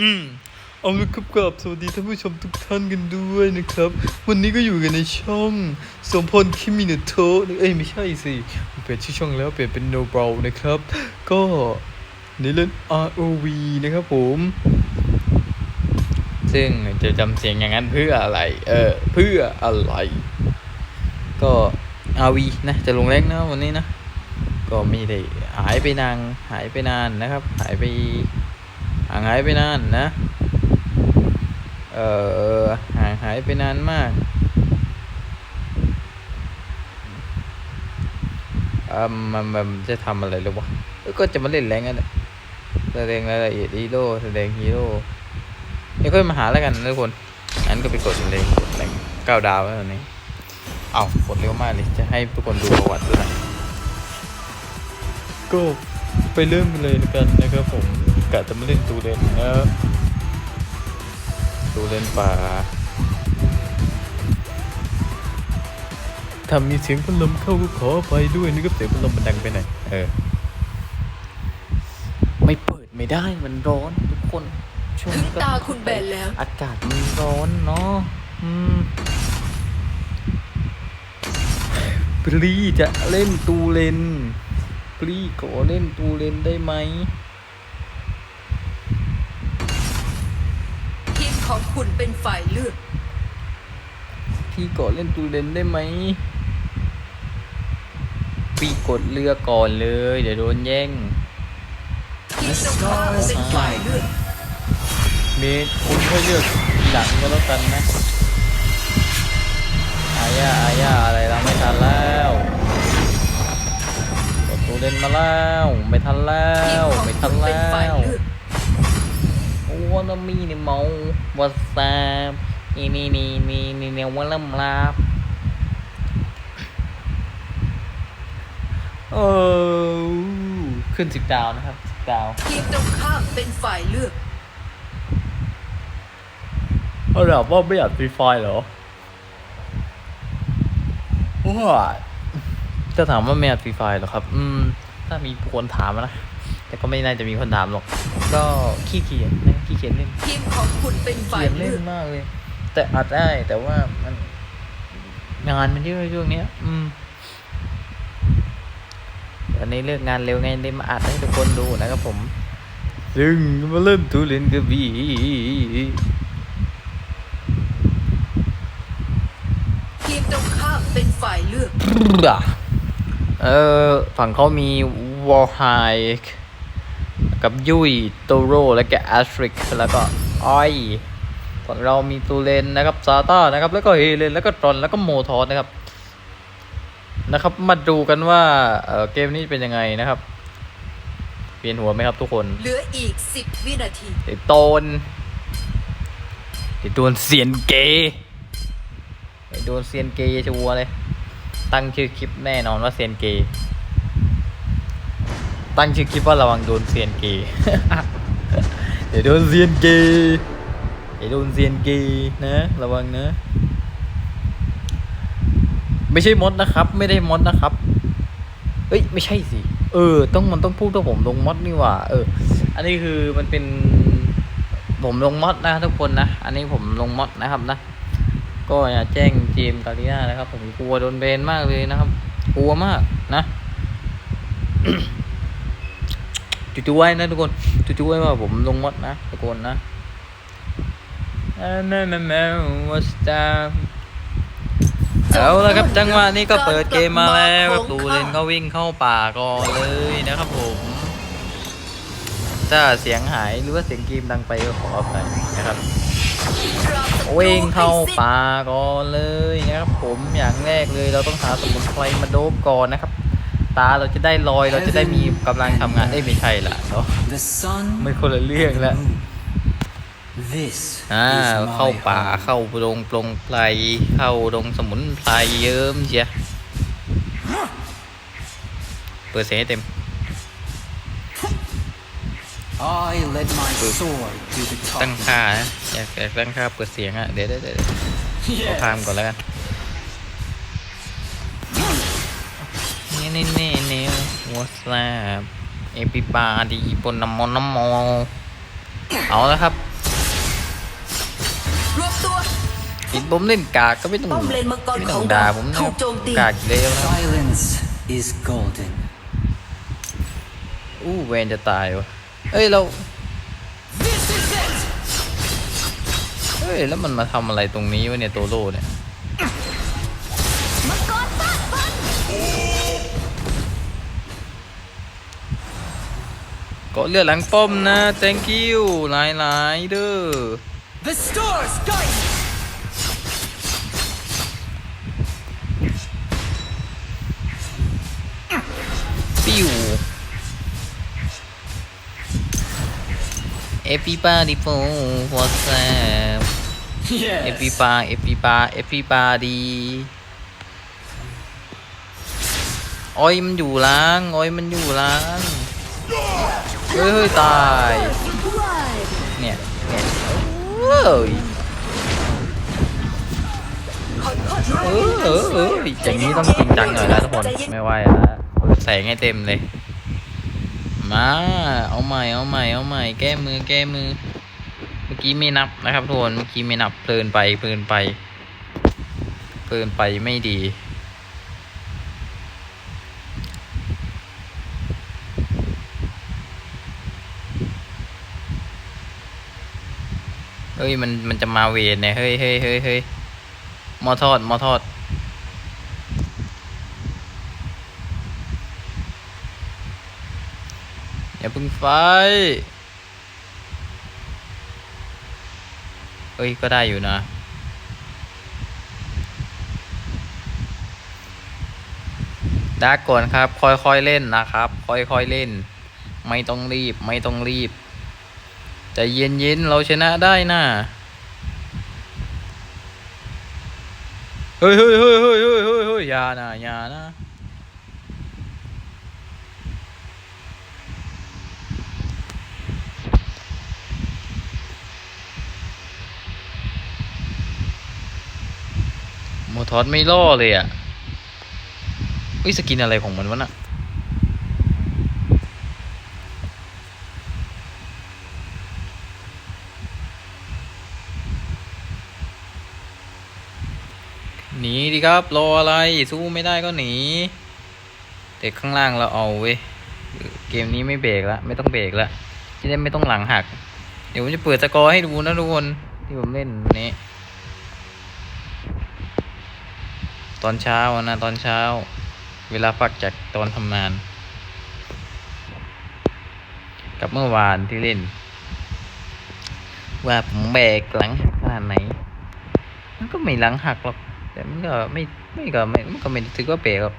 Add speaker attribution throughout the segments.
Speaker 1: อืมเอาละครับกราบสวัสดีท่านผู้ชมทุกท่านกันด้วยนะครับ วันนี้ก็อยู่กันในช่องสมพลคิมินโตะเอ้ยไม่ใช่สิเปลี่ยนชื่อช่องแล้วเปลี่ยนเป็นโนบราวนะครับ ก็ในเล่น ROV นะครับผม ซึ่งจะจำเสียงอย่างนั้นเพื่ออะไร เออ เพื่ออะไร ก็ RV นะจะลงแรงนะวันนี้นะ ก็ไม่ได้หายไปนานหายไปนานนะครับ หายไป ห่างหายไปนานนะ เอ่อห่างหายไปนานมากอ่ามันมันจะทำอะไรหรือวะก็จะมาเล่นแรงกันแหละแสดงรายละเอียดฮีโร่แสดงฮีโร่เดี๋ยวค่อยมาหาแล้วกันทุกคนงั้นก็ไปกดเลยกดแรงเก้าดาวแล้วตอนนี้เอากดเร็วมากเลย จะให้ทุกคนดูประวัติด้วยน่อยก็ไปเริ่มเลยกันนะครับผม กะจะมาเล่นตูเลนนะครับตูเลนป่าถ้ามีเสียงพัดลมเข้าก็ขออภัยด้วยนะครับเสียงพัดลมมันดังไปไหนอยเออ ไม่เปิดไม่ได้มันร้อนทุกคนช่วง
Speaker 2: ถึง
Speaker 1: นี้ก็
Speaker 2: ตาคุณแบนแล้ว
Speaker 1: อากาศมันร้อนเนาะอืมปรีจะเล่นตูเลนปรีขอเล่นตูเลนได้ไหม
Speaker 2: ทีม ของคุณเป็นฝ่ายเลือก
Speaker 1: พี่ขอเล่นตูเลนได้ไหมปีกดเรือก่อนเลย เดี๋ยวโดนแย่ง
Speaker 2: ทีมตรงข้ามเป็นฝ่ายเลือก
Speaker 1: เมดคุณค่อยเลือกทีหลังก็แล้วกันนะ อาญาอาญาอะไรเราไม่ทันแล้วกดตูเลนมาแล้ว ไม่ทันแล้
Speaker 2: ทีม
Speaker 1: ว
Speaker 2: ของ
Speaker 1: ไม่ทั
Speaker 2: คุ
Speaker 1: น
Speaker 2: ณเป็น
Speaker 1: แล้
Speaker 2: ฝ่ายวเลือก
Speaker 1: โอ้ น้ำมีนี่เมาวัสซาบนี่นี่นี่นี่นี่เนี่ยวันละมลาบโอ้ขึ้นสิบดาวนะครับสิบดาว
Speaker 2: ทีมตรงข้ามเป็นฝ่ายเลือก
Speaker 1: เอาล่ะว่าไม่อยากฟรีไฟเหรอว้าจะถามว่าไม่อยากฟรีไฟเหรอครับ อืม ถ้ามีคนถามนะ แต่ก็ไม่น่าจะมีคนถามหรอก ก็ขี้เกียจนะขี้เกียจเล่น
Speaker 2: ทีมของคุณเป็นฝ่า
Speaker 1: เขี
Speaker 2: ย
Speaker 1: ยน
Speaker 2: เลื
Speaker 1: เล่
Speaker 2: อนก
Speaker 1: มากเลย แต่อัดได้แต่ว่ามันงานมันเยอะช่วงเนี้ย อืมวันนี้เลิกงานเร็วไงได้มาอัดให้ทุกคนดูนะครับผม ซึ่งมาเล่นตูเล่นกระบี่
Speaker 2: ทีมตรงข้ามเป็นฝ่ายเลือก
Speaker 1: เออฝั่งเขามีวอลไฮ กับยุยโตโรและก็แอสตริกแล้วก็อ้อยฝั่งเรามีตูเลนนะครับซาต้านะครับ แล้วก็เฮเลนแล้วก็ตรอนแล้วก็โมทอสนะครับ นะครับ มาดูกันว่าเออเกมนี้เป็นยังไงนะครับ เปลี่ยนหัวไหมครับทุกคน
Speaker 2: เหลืออีก10วินาที
Speaker 1: ไอ้โตนไอ้โดนเซียนเกย์ไอ้โดนเซียนเกย์ชัวร์เลย ตั้งชื่อคลิปแน่นอนว่าเซียนเกย์ ตั้งชื่อคลิปว่าระวังโดนเซียนเกย์เดี๋ยวโดนเซียนเกย์เดี๋ยวโดนเซียนเกย์นะ ระวังนะ ไม่ใช่มดนะครับ ไม่ได้มดนะครับ เอ้ยไม่ใช่สิเออ ต้องมันต้องพูดว่าผมลงมดนี่หว่า เออ อันนี้คือมันเป็น ผมลงมดนะทุกคนนะอันนี้ผมลงมดนะครับนะก็อย่าแจ้งเจมส์กาลิน่านะครับ ผมกลัวโดนเบนมากเลยนะครับ กลัวมากนะ จุ๊ๆไว้นะทุกคนจุ๊ๆไว้ว่าผมลงมดนะทุกคนนะนั่นนั่นนั่นวัสตาเอาละครับจังหวะนี้ก็เปิดเกมมาแล้วครับตูเลนก็วิ่งเข้าป่าก่อนเลยนะครับผมถ้าเสียงหายหรือว่าเสียงเกมดังไปก็ขออภัยนะครับวิ่งเข้าป่าก่อนเลยนะครับผมอย่างแรกเลยเราต้องหาสมุนไพรมาโดบก่อนนะครับ ตาเราจะได้ลอยเราจะได้มีกำลังทำงานได้ยไม่ใช่ละเนาะ
Speaker 3: The sun
Speaker 1: ไม่คนละเรื่องละ
Speaker 3: This
Speaker 1: อ่า
Speaker 3: is
Speaker 1: เข้า
Speaker 3: my
Speaker 1: ป่า
Speaker 3: home.
Speaker 1: เข้าดงปลงไพรเข้าดงสมุนไพรเยิ้มเชียเปิดเสียงให้เต็ม
Speaker 3: I led my sword to the
Speaker 1: ตั้ง
Speaker 3: top.
Speaker 1: ค่านะอยากอยากตั้งค่าเปิดเสียงอะเดี๋ยวเดี๋ยวเดี๋ยวเอาพามก่อนแล้วกัน นี่นี่นี่นี่วอสแลบเอพิบาดีปนน้ำมนน้ำมอเอาแล้วครับ
Speaker 2: รวบตัว
Speaker 1: เห็นผมเล่นกากก็ไม่ต้อง
Speaker 2: ป้อมเลนมังกร
Speaker 1: ไม่
Speaker 2: ข
Speaker 1: ต้
Speaker 2: อ
Speaker 1: งด่าผมนะ
Speaker 2: ถูกโจมตี
Speaker 1: กากเลวนะครับ
Speaker 3: Silence is golden.
Speaker 1: อู้เวนจะตายวะเอ้ยเราเฮ้ยแล้วมันมาทำอะไรตรงนี้วะเนี่ยโตโร่เนี่ย ก็เลือดหลังป้อมนะ thank you หลายหลายๆเด้อ
Speaker 3: The stars guide
Speaker 1: ปิ้ว everybody for what's up
Speaker 3: Yes.
Speaker 1: everybody everybody everybody อ้อยมันอยู่ล้างอ้อยมันอยู่ล้าง เฮ้ยเฮ้ยตาย เนี่ยเนี่ยเอ้ยเออเออเอออย่างนี้ต้องจริงจังหน่อยนะทุกคนไม่ไหวแล้วเปิดแสงให้เต็มเลย มา เอาใหม่เอาใหม่เอาใหม่แก้มือแก้มือ เมื่อกี้ไม่นับนะครับทุกคนเมื่อกี้ไม่นับเพลินไปเพลินไปเพลินไปไม่ดี ฮ้ยมันมันจะมาเวรเนี่ยเฮ้ยเฮ้ยเฮ้ยเฮ้ยมอทอดมอทอดอย่าพึ่งไฟเอ้ยก็ได้อยู่นะดาร์กก่อนครับ ค่อยๆเล่นนะครับ ค่อยๆเล่น ไม่ต้องรีบ ไม่ต้องรีบ ใจเย็นๆเราชนะได้นะเฮ้ยเฮ้ยเฮ้ยเฮ้ยเฮ้ยเฮ้ยเฮ้ยอย่านะอย่านะโมทอสไม่ล่อเลยอะอุ้ยสกินอะไรของมันวะน่ะ หนีดิครับ รออะไรสู้ไม่ได้ก็หนี เด็กข้างล่างเราเอาเว้ย เกมนี้ไม่เบรกละไม่ต้องเบรกละจะได้ไม่ต้องหลังหัก เดี๋ยวผมจะเปิดสกอร์ให้ดูนะทุกคนที่ผมเล่นนี้ ตอนเช้านะตอนเช้า เวลาพักจากตอนทำงาน กับเมื่อวานที่เล่น ว่าผมแบกหลังหักขนาดไหน มันก็ไม่หลังหักหรอก แต่มันก็ไม่ไม่ก็ไม่มันก็ไม่ถือว่าเบรกหรอก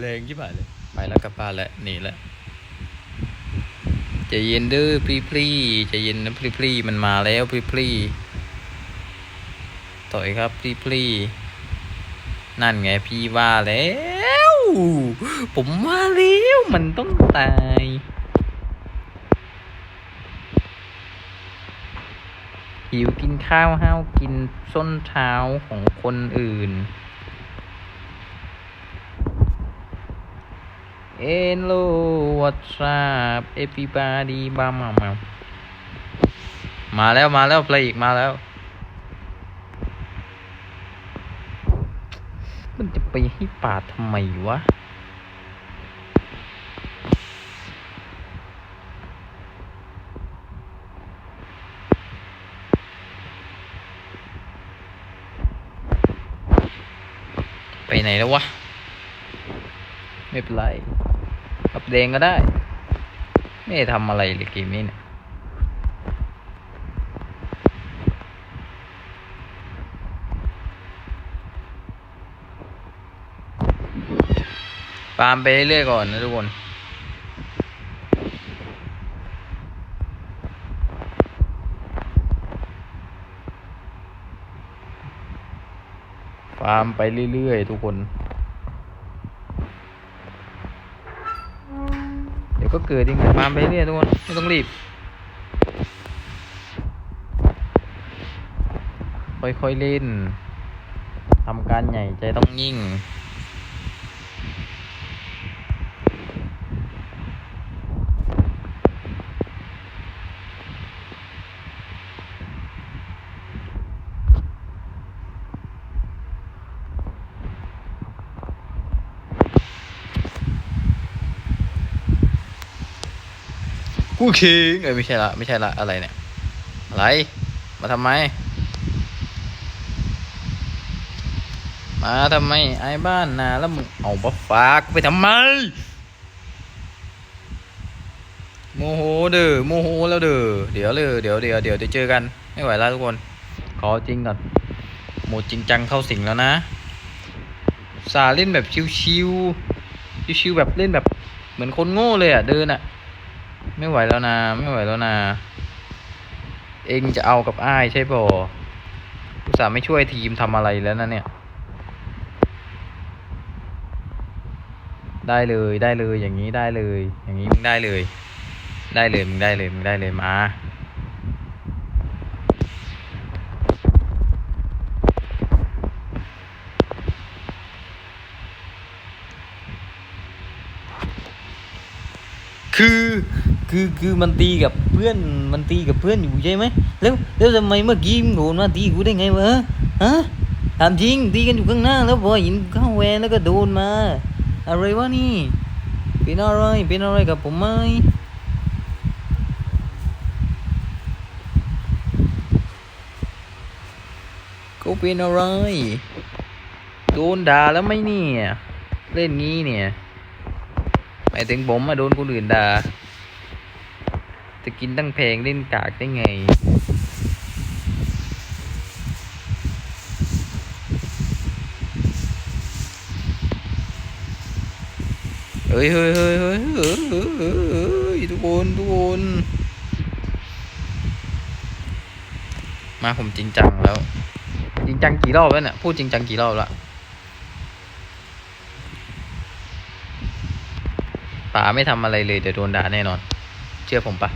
Speaker 1: แรงที่ผ่านเลย ไปแล้วกลับบ้านแล้วหนีแล้วใจเย็นเด้อพลีพลีใจเย็นนะพลีพลีมันมาแล้วพลีพลีต่อยครับพลีพลีนั่นไงพี่ว่าแล้ว ผมว่าแล้วมันต้องตาย หิวกินข้าวห้าวกินส้นเท้าของคนอื่น Hello what's up everybody บ้ามามามาแล้วมาแล้วเพลงอีกมาแล้ว มันจะไปให้ป่าทำไมวะ ไปไหนแล้ววะ ไม่เป็นไรขับแดงก็ได้ ไม่ทำอะไรเลยเกมนี้เนี่ยฟาร์มไปเรื่อยๆก่อนนะทุกคน ฟาร์มไปเรื่อยๆทุกคน เดี๋ยวก็เกิดเองฟาร์มไปเรื่อยทุกคน ไม่ต้องรีบ ค่อยๆเล่นทำการใหญ่ใจต้องยิ่ง กูคิงเอ้ยไม่ใช่ละไม่ใช่ละอะไรเนี่ย อะไร มาทำไม มาทำไมไอ้บ้านนาแล้วมึงเอาบัฟฟ้ากูไปทำไมโมโหเด้อโมโหแล้วเด้อเดี๋ยวเลยเดี๋ยวเดี๋ยวเดี๋ยวเดี๋ยวเจอกันไม่ไหวแล้วทุกคน ขอจริงก่อนโหมดจริงจังเข้าสิงแล้วนะสาเล่นแบบชิวๆชิวๆแบบเล่นแบบเหมือนคนโง่เลยอะเดินอะ ไม่ไหวแล้วนะไม่ไหวแล้วนะเองจะเอากับอ้ายใช่ป่ะอุตส่าห์ไม่ช่วยทีมทำอะไรแล้วนะเนี่ย ได้เลยได้เลยอย่างนี้ได้เลย อย่างนี้มึงได้เลย ได้เลยมึงได้เลยมึงได้เลยมา คือ คือคือมันตีกับเพื่อนมันตีกับเพื่อนอยู่ใช่ไหมแล้วแล้วทำไมเมื่อกี้มึงโดนมาตีกูได้ไงวะฮะถามจริงตีกันอยู่ข้างหน้า แล้วพอเห็นเข้าแวนแล้วก็โดนมา อะไรวะนี่เป็นอะไรเป็นอะไรกับผมไหมกูเป็นอะไร โดนด่าแล้วไหมเนี่ย เล่นงี้เนี่ยหมายถึงผมมาโดนคนอื่นด่า จะกินตั้งแพงเล่นกากได้ไง เฮ้ยเฮ้ยเฮ้ยเฮ้ยเฮ้ยทุกคนทุกคน มาผมจริงจังแล้ว จริงจังกี่รอบแล้วเนี่ยพูดจริงจังกี่รอบละป๋าไม่ทำอะไรเลยเดี๋ยวโดนด่าแน่นอน เชื่อผมปะ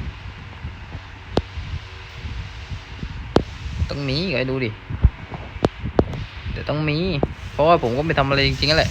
Speaker 1: ต้องมีไงดูดิ เดี๋ยวต้องมี เพราะว่าผมก็ไม่ทำอะไรจริงๆแหละ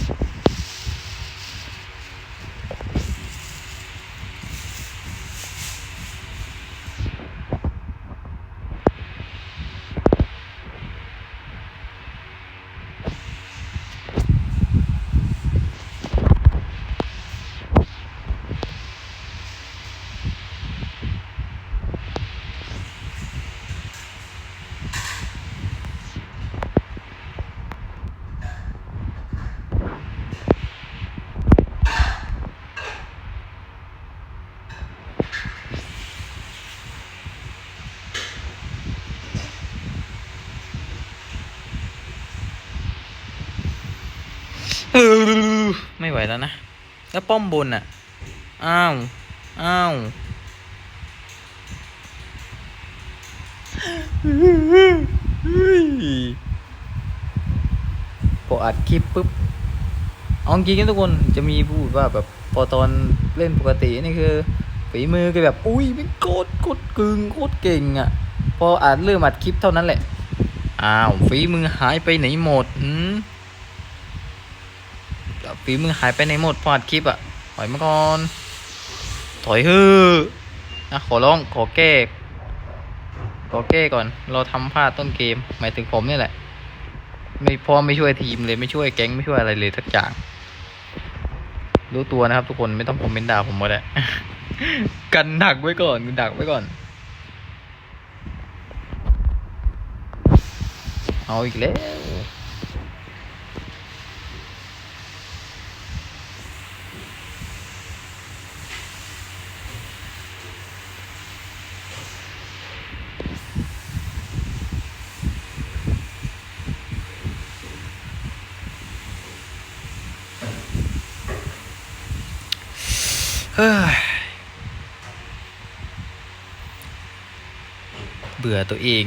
Speaker 1: ไม่ไหวแล้วนะ แล้วป้อมบนอะ อ้าว อ้าวพออัดคลิปปุ๊บเอาจริงๆนทุกคนจะมีพูดว่าแบบพอตอนเล่นปกตินี่คือฝีมือก็แบบ อุ้ยเป็นโคตรโคตรกึงโคตรเก่งอะ พออัดเริ่มอัดคลิปเท่านั้นแหละ อ้าวฝีมือหายไปไหนหมดหืม ฝีมือหายไปในหมดพอดคลิปอะถอยมาก่อน ถอยฮ้อนะขอร้องขอแก้ขอแก้ก่อน เราทำพลาดต้นเกม หมายถึงผมนี่แหละ ไม่พอไม่ช่วยทีมเลยไม่ช่วยแก๊งไม่ช่วยอะไรเลยสักอย่าง รู้ตัวนะครับ ทุกคนไม่ต้องคอมเมนต์ด่าผมก็ได้กันดักไว้ก่อนดักไว้ก่อน เอาอีกแล้ว บื่อตัวเอง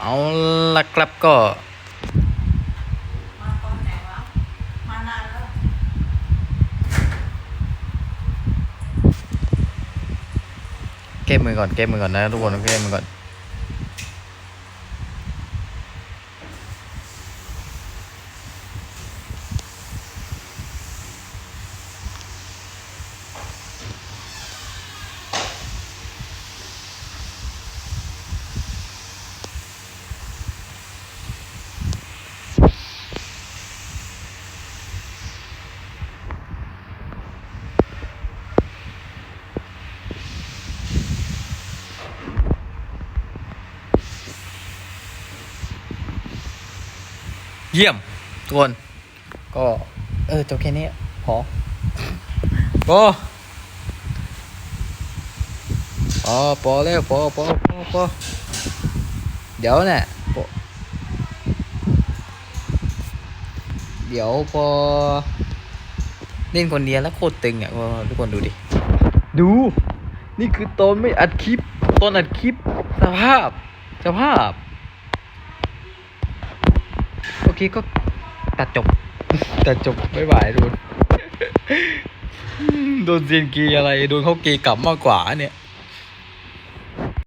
Speaker 1: เอาละครับก็
Speaker 4: มาตอนไหนวะมานานแล้ว
Speaker 1: แก้มือก่อนแก้มือก่อนนะทุกคนแก้มือก่อน เยี่ยมทุกคน ก็ เออจบแค่นี้พอพอพอพอแล้วพอพอพอพอเดี๋ยวเนี่ยพอเดี๋ยวพอ เล่นคนเดียวแล้วโคตรตึงอะทุกคนดูดิ ดู นี่คือตอนไม่อัดคลิป ตอนอัดคลิป สภาพ สภาพ ทีก็ตัดจบ ตัดจบไม่ไหวโดนโดนเซียนกีอะไร โดนเขาเกย์กลับมากกว่าเนี่ย